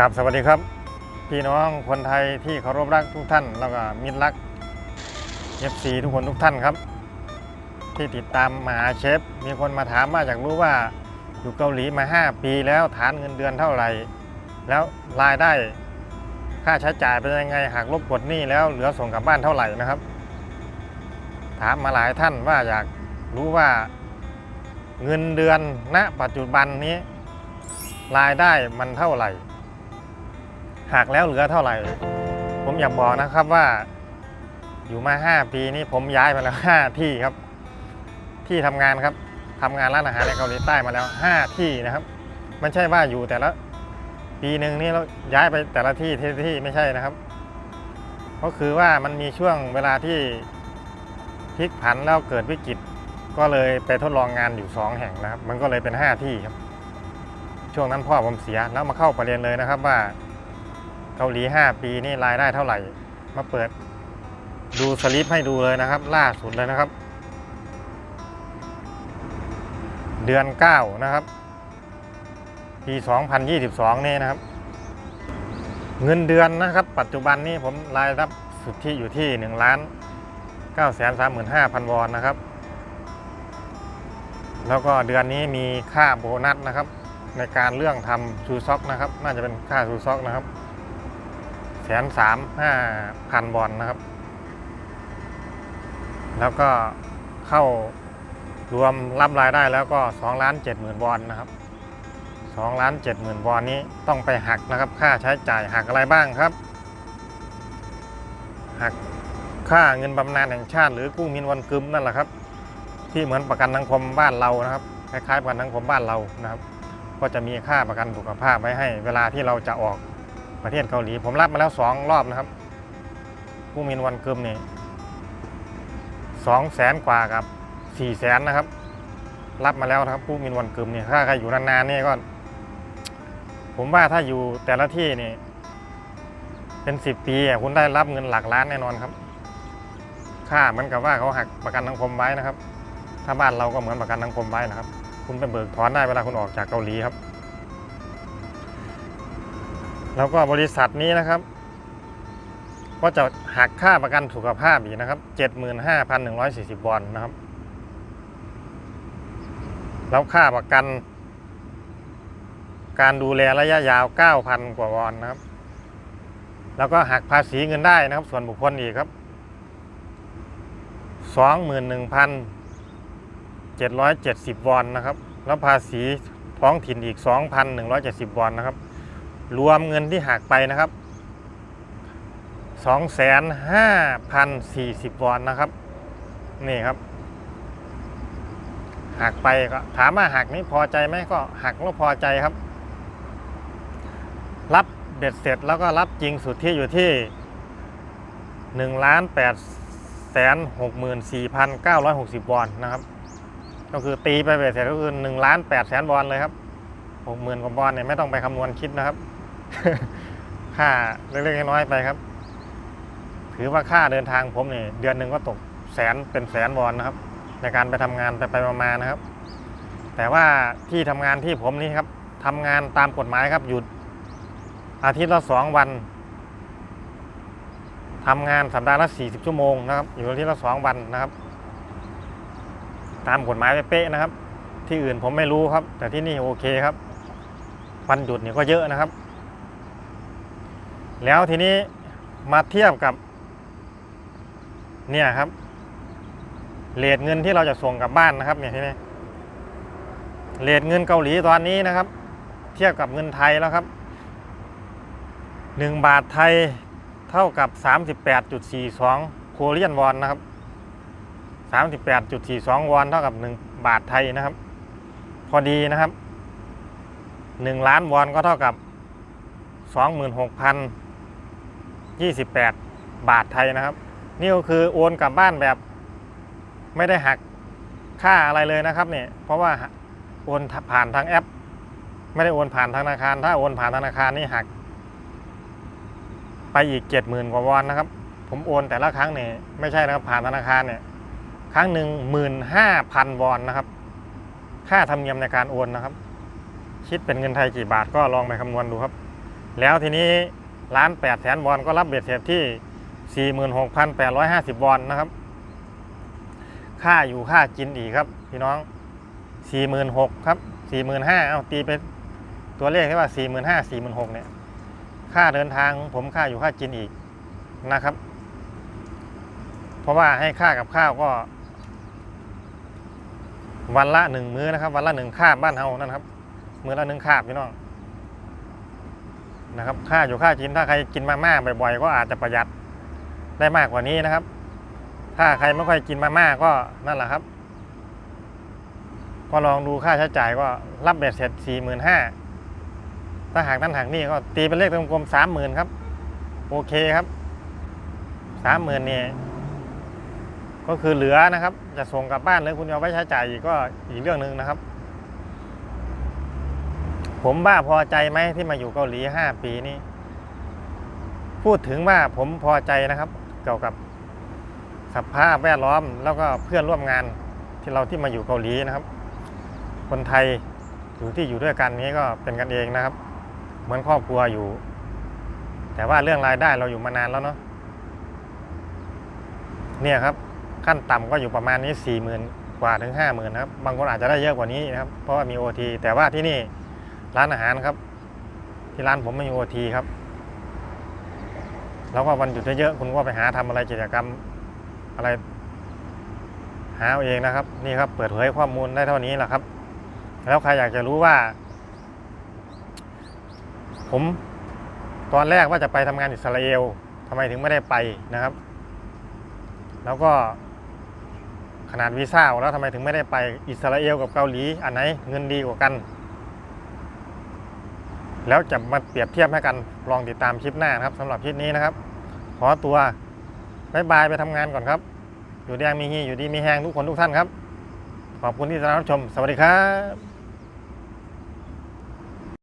ครับสวัสดีครับ พี่น้องคนไทยที่เคารพรักทุกท่าน แล้วก็มิตรรักเอฟซีทุกคนทุกท่านครับ ที่ติดตามมหาเชฟ มีคนมาถามมาอยากรู้ว่าอยู่เกาหลีมา 5 ปีแล้วฐานเงินเดือนเท่าไหร่ แล้วรายได้ค่าใช้จ่ายเป็นยังไงหากลบกดหนี้แล้วเหลือส่งกลับบ้านเท่าไหร่นะครับ ถามมาหลายท่านว่าอยากรู้ว่าเงินเดือนณปัจจุบันนี้ รายได้มันเท่าไหร่ หากแล้วเหลือเท่าไหร่ ผมอยากบอกนะครับว่า อยู่มา 5 ปีนี้ผมย้ายมาแล้ว 5 ที่ครับ ที่ทำงานครับทำงานร้านอาหารในเกาหลีใต้มาแล้ว 5 ที่นะครับไม่ใช่ว่าอยู่แต่ละปีหนึ่งนี่เราย้ายไปแต่ละที่ที่ที่ไม่ใช่นะครับ ก็คือว่ามันมีช่วงเวลาที่พลิกผันแล้วเกิดวิกฤตก็เลยไปทดลองงานอยู่ 2 แห่งนะครับ มันก็เลยเป็น 5 ที่ครับ ช่วงนั้นพ่อผมเสียแล้วมาเข้าประเด็นเลยนะครับว่า เกาหลี 5 ปีนี่รายได้เท่าไหร่ มาเปิดดูสลิปให้ดูเลยนะครับ ล่าสุดเลยนะครับ เดือน 9 นะครับ ปี 2022 นี่นะครับ เงินเดือนนะครับ ปัจจุบันนี้ผมรายรับสุทธิอยู่ที่1ล้าน9 3 5 0 0 0 วอนนะครับ แล้วก็เดือนนี้มีค่าโบนัสนะครับ ในการเรื่องทำซูซ็อกนะครับ น่าจะเป็นค่าซูซ็อกนะครับ แสนสามห้าพันบอลนะครับ แล้วก็เข้ารวมรับรายได้แล้วก็2ล้าน7หมื่นบอลนะครับ2ล้าน7หมื่นบอลนี้ต้องไปหักนะครับ ค่าใช้จ่ายหักอะไรบ้างครับ หักค่าเงินบำนาญแห่งชาติ หรือกู้มินวันกึมนั่นแหละครับ ที่เหมือนประกันสังคมบ้านเรานะครับคล้ายๆประกันสังคมบ้านเรานะครับ ก็จะมีค่าประกันสุขภาพไว้ให้ เวลาที่เราจะออก ประเทศเกาหลี ผมรับมาแล้วสองรอบนะครับ ผู้มินวันกึมนี่สองแสนกว่ากับสี่แสนนะครับ รับมาแล้วนะครับ ผู้มินวันกึมนี่ถ้าใครอยู่นานๆนี่ก็ ผมว่าถ้าอยู่แต่ละที่นี่ เป็นสิบปีคุณได้รับเงินหลักล้านแน่นอนครับ ค่าเหมือนกับว่าเขาหักประกันสังคมไว้นะครับ ถ้าบ้านเราก็เหมือนประกันสังคมไว้นะครับ คุณไปเบิกถอนได้เวลาคุณออกจากเกาหลีครับ แล้วก็บริษัทนี้นะครับ ก็จะหักค่าประกันสุขภาพอีกนะครับ 75,140วอนนะครับ แล้วค่าประกัน การดูแลระยะยาว 9,000 กว่าวอนนะครับ แล้วก็หักภาษีเงินได้นะครับ ส่วนบุคคลอีกครับ 21,770 วอนนะครับ แล้วภาษีท้องถิ่นอีก 2,170 วอนนะครับ รวมเงินที่หักไปนะครับ 2,5,040 วอนนะครับ นี่ครับ หักไปก็ถามว่าหักนี้พอใจไหมก็หักแล้วพอใจครับ รับเบ็ดเสร็จแล้วก็รับจริงสุดที่อยู่ที่1ล้าน8แสน64,960วอนนะครับ ก็คือตีไปเบ็ดเสร็จก็คือ1ล้าน8แสนวอนเลยครับ60,000กว่าบอลเนี่ยไม่ต้องไปคำนวณคิดนะครับ ค่าเล็กๆน้อยๆไปครับ ถือว่าค่าเดินทางผมเนี่ยเดือนหนึ่งก็ตกแสนเป็นแสนวอนนะครับ ในการไปทำงานไปไปมาๆนะครับ แต่ว่าที่ทำงานที่ผมนี่ครับทำงานตามกฎหมายครับหยุดอาทิตย์ละสองวันทำงานสัปดาห์ละ40ชั่วโมงนะครับ อยู่อาทิตย์ละสองวันนะครับ ตามกฎหมายเป๊ะนะครับ ที่อื่นผมไม่รู้ครับ แต่ที่นี่โอเคครับ วันหยุดเนี่ยก็เยอะนะครับ แล้วทีนี้มาเทียบกับ เนี่ยครับเลทเงินที่เราจะส่งกลับบ้านนะครับเนี่ยทีนี้เลทเงินเกาหลีตอนนี้นะครับ เทียบกับเงินไทยแล้วครับหนึ่งบาทไทยเท่ากับ 38.42โคเรียนวอนนะครับ 38.42 วอนเท่ากับ 1 บาทไทยนะครับ พอดีนะครับ 1 ล้านวอนก็เท่ากับ 28 บาทไทยนะครับ นี่ก็คือโอนกลับบ้านแบบไม่ได้หักค่าอะไรเลยนะครับเนี่ยเพราะว่าโอนผ่านทางแอป ไม่ได้โอนผ่านธนาคาร ถ้าโอนผ่านธนาคารนี่หัก ไปอีกเจ็ดหมื่นกว่าวอนนะครับ ผมโอนแต่ละครั้งเนี่ยไม่ใช่นะครับผ่านธนาคารเนี่ยครั้งหนึ่งหมื่นห้าพันวอนนะครับ ค่าธรรมเนียมในการโอนนะครับ คิดเป็นเงินไทยกี่บาทก็ลองไปคำนวณดูครับ แล้วทีนี้ ล้านแปดแสนวอนก็รับเบ็ดเสร็จที่ 46,850 วอนนะครับ ค่าอยู่ค่ากินอีกครับ พี่น้อง 46,000ครับ 45,000เอาตีเป็นตัวเลขให้ว่า 45,000 46,000เนี่ย ค่าเดินทางผมค่าอยู่ค่ากินอีกนะครับ เพราะว่าให้ค่ากับข้าวก็ วันละหนึ่งมื้อนะครับ วันละหนึ่งคาบบ้านเฮานั่นครับ มื้อละหนึ่งคาบพี่น้อง นะครับค่าอยู่ค่ากินถ้าใครกินมาม่าบ่อยๆก็อาจจะประหยัดได้มากกว่านี้นะครับ ถ้าใครไม่ค่อยกินมาม่าก็นั่นแหละครับ ก็ลองดูค่าใช้จ่ายก็รับเบ็ดเสร็จสี่หมื่นห้าถ้าหากนั่นหากนี่ก็ตีเป็นเลขกลมๆสามหมื่นครับ โอเคครับสามหมื่นนี่ก็คือเหลือนะครับ จะส่งกลับบ้านหรือคุณเอาไว้ใช้จ่ายอีกก็อีกเรื่องหนึ่งนะครับ ผมบ้าพอใจไหมที่มาอยู่เกาหลีห้าปีนี้ พูดถึงว่าผมพอใจนะครับ เกี่ยวกับสภาพแวดล้อมแล้วก็เพื่อนร่วมงานที่เราที่มาอยู่เกาหลีนะครับ คนไทยอยู่ที่อยู่ด้วยกันนี้ก็เป็นกันเองนะครับ เหมือนครอบครัวอยู่ แต่ว่าเรื่องรายได้เราอยู่มานานแล้วเนาะเนี่ยครับขั้นต่ำก็อยู่ประมาณนี้สี่หมื่นกว่าถึงห้าหมื่นนะครับ บางคนอาจจะได้เยอะกว่านี้นะครับ เพราะว่ามีโอทีแต่ว่าที่นี่ ร้านอาหารครับ ที่ร้านผมไม่มีโอทีครับ แล้วก็วันหยุดเยอะๆคุณก็ไปหาทำอะไรกิจกรรมอะไร หาเอาเองนะครับ นี่ครับ เปิดเผยข้อมูลได้เท่านี้แหละครับ แล้วใครอยากจะรู้ว่า ผมตอนแรกว่าจะไปทำงานอิสราเอลทำไมถึงไม่ได้ไปนะครับ แล้วก็ขนาดวีซ่าแล้วทำไมถึงไม่ได้ไปอิสราเอลกับเกาหลี อันไหนเงินดีกว่ากัน แล้วจะมาเปรียบเทียบให้กันลองติดตามคลิปหน้านะครับสำหรับคลิปนี้นะครับ ขอตัวบายบายไปทำงานก่อนครับ อยู่แดงมีฮีอยู่ดีมีแหงทุกคนทุกท่านครับ ขอบคุณที่ติดตามรับชม สวัสดีครับ